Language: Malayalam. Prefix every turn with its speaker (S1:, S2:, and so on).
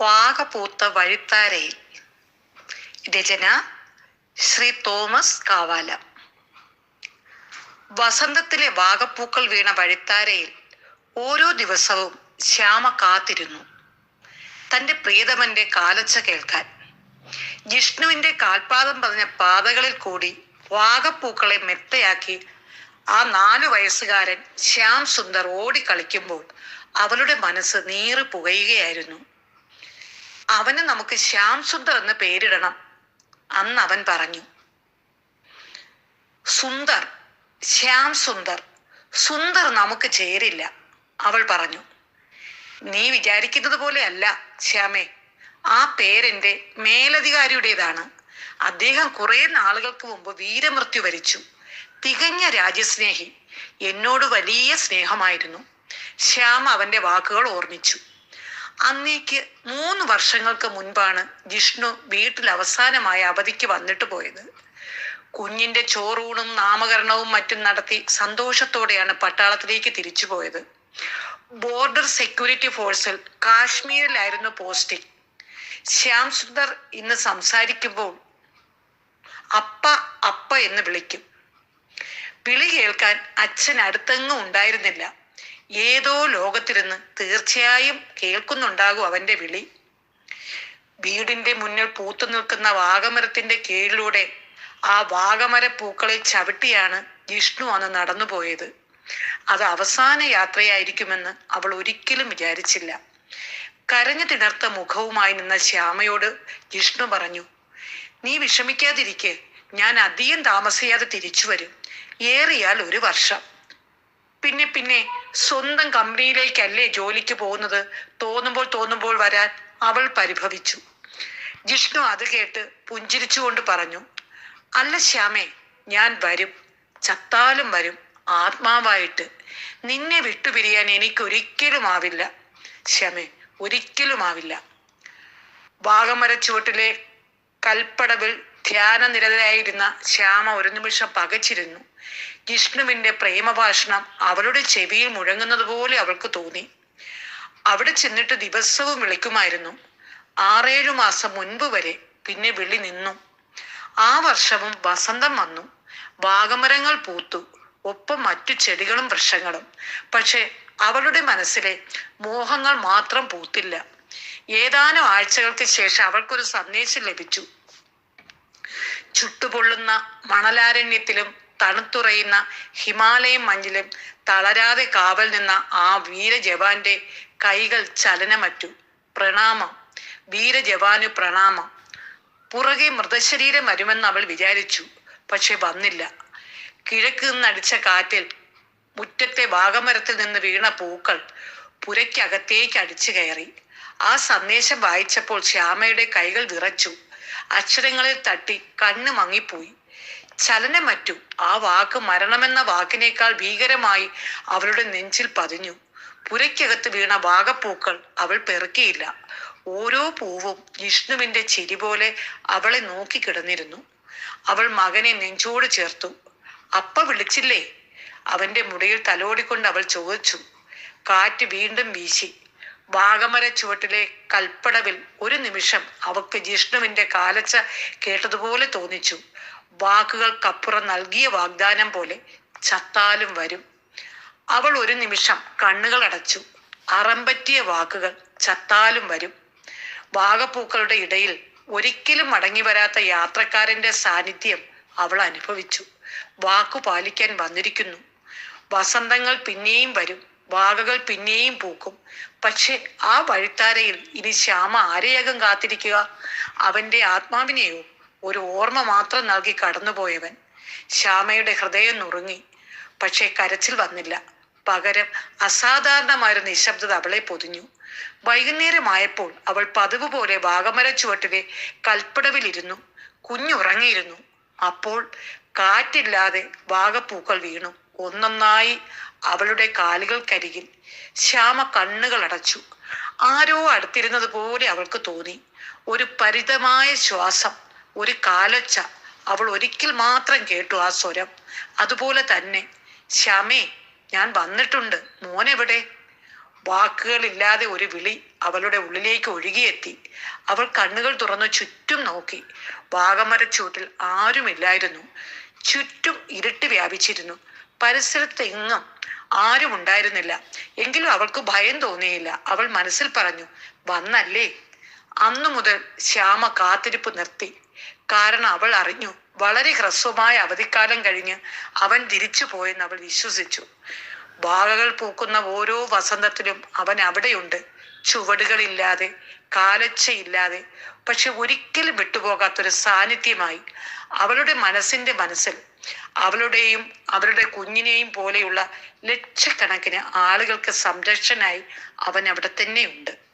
S1: വാകപൂത്ത വഴിത്താരയിൽ. രചന ശ്രീ തോമസ് കാവാല. വസന്തത്തിലെ വാഗപ്പൂക്കൾ വീണ വഴിത്താരയിൽ ഓരോ ദിവസവും ശ്യാമ കാത്തിരുന്നു. തന്റെ പ്രിയതമന്റെ കാലച്ച കേൾക്കാൻ. ജിഷ്ണുവിന്റെ കാൽപാദം പറഞ്ഞ പാതകളിൽ കൂടി വാഗപ്പൂക്കളെ മെത്തയാക്കി ആ നാലു വയസ്സുകാരൻ ശ്യാം സുന്ദർ ഓടിക്കളിക്കുമ്പോൾ അവളുടെ മനസ്സ് നീറി പുകയുകയായിരുന്നു. അവന് നമുക്ക് ശ്യാംസുദ്ധ എന്ന് പേരിടണം അന്ന് അവൻ പറഞ്ഞു. സുന്ദർ ശ്യാം സുന്ദർ സുന്ദർ നമുക്ക് ചേരില്ല അവൾ പറഞ്ഞു. നീ വിചാരിക്കുന്നത് പോലെ അല്ല ശ്യാമേ. ആ പേരെന്റെ മേലധികാരിയുടേതാണ്. അദ്ദേഹം കുറെ നാളുകൾക്ക് മുമ്പ് വീരമൃത്യു വരിച്ചു. തികഞ്ഞ രാജ്യസ്നേഹി എന്നോട് വലിയ സ്നേഹമായിരുന്നു. ശ്യാം അവന്റെ വാക്കുകൾ ഓർമ്മിച്ചു. അന്നേക്ക് മൂന്ന് വർഷങ്ങൾക്ക് മുൻപാണ് ജിഷ്ണു വീട്ടിൽ അവസാനമായ അവധിക്ക് വന്നിട്ട് പോയത്. കുഞ്ഞിന്റെ ചോറൂണും നാമകരണവും മറ്റും നടത്തി സന്തോഷത്തോടെയാണ് പട്ടാളത്തിലേക്ക് തിരിച്ചു പോയത്. ബോർഡർ സെക്യൂരിറ്റി ഫോഴ്സിൽ കാശ്മീരിലായിരുന്നു പോസ്റ്റിംഗ്. ശ്യാം സുന്ദർ ഇന്ന് സംസാരിക്കുമ്പോൾ അപ്പ അപ്പ എന്ന് വിളിക്കും. വിളി കേൾക്കാൻ അച്ഛൻ അടുത്തെങ്ങും ഉണ്ടായിരുന്നില്ല. ഏതോ ലോകത്തിരുന്ന് തീർച്ചയായും കേൾക്കുന്നുണ്ടാകും അവന്റെ വിളി. വീടിന്റെ മുന്നിൽ പൂത്തു നിൽക്കുന്ന വാഗമരത്തിന്റെ കീഴിലൂടെ ആ വാഗമര പൂക്കളിൽ ചവിട്ടിയാണ് ജിഷ്ണു അന്ന് നടന്നുപോയത്. അത് അവസാന യാത്രയായിരിക്കുമെന്ന് അവൾ ഒരിക്കലും വിചാരിച്ചില്ല. കരഞ്ഞു തിണർത്ത മുഖവുമായി നിന്ന ശ്യാമയോട് ജിഷ്ണു പറഞ്ഞു നീ വിഷമിക്കാതിരിക്കെ ഞാൻ അധികം താമസിയാതെ തിരിച്ചു വരും. ഏറിയാൽ ഒരു വർഷം. പിന്നെ പിന്നെ സ്വന്തം കമ്പനിയിലേക്കല്ലേ ജോലിക്ക് പോകുന്നത്? തോന്നുമ്പോൾ തോന്നുമ്പോൾ വരാൻ അവൾ പരിഭവിച്ചു. ജിഷ്ണു അത് കേട്ട് പുഞ്ചിരിച്ചുകൊണ്ട് പറഞ്ഞു അല്ല ശ്യാമേ ഞാൻ വരും. ചത്താലും വരും. ആത്മാവായിട്ട്. നിന്നെ വിട്ടുപിരിയാൻ എനിക്കൊരിക്കലും ആവില്ല. ശ്യാമേ ഒരിക്കലും ആവില്ല. വാഗമര ചുവട്ടിലെ കൽപ്പടവിൽ ധ്യാനനിരതരായിരുന്ന ശ്യാമ ഒരു നിമിഷം പകച്ചിരുന്നു. ജിഷ്ണുവിന്റെ പ്രേമഭാഷണം അവളുടെ ചെവിയിൽ മുഴങ്ങുന്നത് പോലെ അവൾക്ക് തോന്നി. അവിടെ ചെന്നിട്ട് ദിവസവും വിളിക്കുമായിരുന്നു. ആറേഴു മാസം മുൻപ് വരെ പിന്നെ വിളി നിന്നു. ആ വർഷവും വസന്തം വന്നു. വാഗമരങ്ങൾ പൂത്തു. ഒപ്പം മറ്റു ചെടികളും വൃക്ഷങ്ങളും. പക്ഷെ അവളുടെ മനസ്സിലെ മോഹങ്ങൾ മാത്രം പൂത്തില്ല. ഏതാനും ആഴ്ചകൾക്ക് ശേഷം അവൾക്കൊരു സന്ദേശം ലഭിച്ചു. ചുട്ടുപൊള്ളുന്ന മണലാരണ്യത്തിലും തണുത്തുറയുന്ന ഹിമാലയം മഞ്ഞിലും തളരാതെ കാവൽ നിന്ന ആ വീരജവാന്റെ കൈകൾ ചലനമറ്റു. പ്രണാമം. വീരജവാനു പ്രണാമം. പുറകെ മൃതശരീരം വരുമെന്ന് അവൾ വിചാരിച്ചു. പക്ഷെ വന്നില്ല. കിഴക്ക് നിന്നടിച്ച കാറ്റിൽ മുറ്റത്തെ വാഗമരത്തിൽ നിന്ന് വീണ പൂക്കൾ പുരയ്ക്കകത്തേക്ക് അടിച്ചു കയറി. ആ സന്ദേശം വായിച്ചപ്പോൾ ശ്യാമയുടെ കൈകൾ വിറച്ചു. അക്ഷരങ്ങളിൽ തട്ടി കണ്ണ് മങ്ങിപ്പോയി. ചലനമറ്റു ആ വാക്ക് മരണമെന്ന വാക്കിനേക്കാൾ ഭീകരമായി അവളുടെ നെഞ്ചിൽ പതിഞ്ഞു. പുരയ്ക്കകത്ത് വീണ വാഗപ്പൂക്കൾ അവൾ പെറുക്കിയില്ല. ഓരോ പൂവും വിഷ്ണുവിന്റെ ചിരി പോലെ അവളെ നോക്കി കിടന്നിരുന്നു. അവൾ മകനെ നെഞ്ചോട് ചേർത്തു. അപ്പ വിളിച്ചില്ലേ? അവന്റെ മുടിയിൽ തലോടിക്കൊണ്ട് അവൾ ചോദിച്ചു. കാറ്റ് വീണ്ടും വീശി. വാഗമര ചുവട്ടിലെ കൽപ്പടവിൽ ഒരു നിമിഷം അവക്ക് ജിഷ്ണുവിന്റെ കാലച്ച കേട്ടതുപോലെ തോന്നിച്ചു. വാക്കുകൾക്കപ്പുറം നൽകിയ വാഗ്ദാനം പോലെ ചത്താലും വരും. അവൾ ഒരു നിമിഷം കണ്ണുകൾ അടച്ചു. അറമ്പറ്റിയ വാക്കുകൾ ചത്താലും വരും. വാഗപ്പൂക്കളുടെ ഇടയിൽ ഒരിക്കലും മടങ്ങി വരാത്ത യാത്രക്കാരന്റെ സാന്നിധ്യം അവൾ അനുഭവിച്ചു. വാക്കു പാലിക്കാൻ വന്നിരിക്കുന്നു. വസന്തങ്ങൾ പിന്നെയും വരും. വാകകൾ പിന്നെയും പൂക്കും. പക്ഷെ ആ വഴിത്താരയിൽ ഇനി ശ്യാമ ആരെയകം കാത്തിരിക്കുക? അവന്റെ ആത്മാവിനെയോ ഒരു ഓർമ്മ മാത്രം നൽകി കടന്നുപോയവൻ. ശ്യാമയുടെ ഹൃദയം നുറുങ്ങി. പക്ഷെ കരച്ചിൽ വന്നില്ല. പകരം അസാധാരണമായൊരു നിശബ്ദത അവളെ പൊതിഞ്ഞു. വൈകുന്നേരമായപ്പോൾ അവൾ പതിവ് പോലെ വാഗമര ചുവട്ടിലെ കൽപ്പടവിലിരുന്നു. കുഞ്ഞുറങ്ങിയിരുന്നു. അപ്പോൾ കാറ്റില്ലാതെ വാഗപ്പൂക്കൾ വീണു. ഒന്നൊന്നായി അവളുടെ കാലുകൾക്കരികിൽ ശ്യാമ കണ്ണുകൾ അടച്ചു. ആരോ അടുത്തിരുന്നത് പോലെ അവൾക്ക് തോന്നി. ഒരു പരിതമായ ശ്വാസം ഒരു കാലൊച്ച അവൾ ഒരിക്കൽ മാത്രം കേട്ടു ആ സ്വരം. അതുപോലെ തന്നെ ശ്യാമേ ഞാൻ വന്നിട്ടുണ്ട്. മോനെവിടെ? വാക്കുകളില്ലാതെ ഒരു വിളി അവളുടെ ഉള്ളിലേക്ക് ഒഴുകിയെത്തി. അവൾ കണ്ണുകൾ തുറന്നു ചുറ്റും നോക്കി. വാഗമരച്ചൂട്ടിൽ ആരുമില്ലായിരുന്നു. ചുറ്റും ഇരുട്ട് വ്യാപിച്ചിരുന്നു. പരിസരത്തെങ്ങും ആരും ഉണ്ടായിരുന്നില്ല. എങ്കിലും അവൾക്ക് ഭയം തോന്നിയില്ല. അവൾ മനസ്സിൽ പറഞ്ഞു വന്നല്ലേ. അന്നു മുതൽ ശ്യാമ കാത്തിരിപ്പ് നിർത്തി. കാരണം അവൾ അറിഞ്ഞു വളരെ ഹ്രസ്വമായ അവധിക്കാലം കഴിഞ്ഞ് അവൻ തിരിച്ചു പോയെന്ന് അവൾ വിശ്വസിച്ചു. വാകകൾ പൂക്കുന്ന ഓരോ വസന്തത്തിലും അവൻ അവിടെയുണ്ട്. ചുവടുകളില്ലാതെ കാലച്ചയില്ലാതെ പക്ഷെ ഒരിക്കലും വിട്ടുപോകാത്തൊരു സാന്നിധ്യമായി. അവളുടെ മനസ്സിന്റെ മനസ്സിൽ അവളുടെയും അവരുടെ കുഞ്ഞിനെയും പോലെയുള്ള ലക്ഷക്കണക്കിന് ആളുകൾക്ക് സംരക്ഷനായി അവൻ അവിടെ തന്നെയുണ്ട്.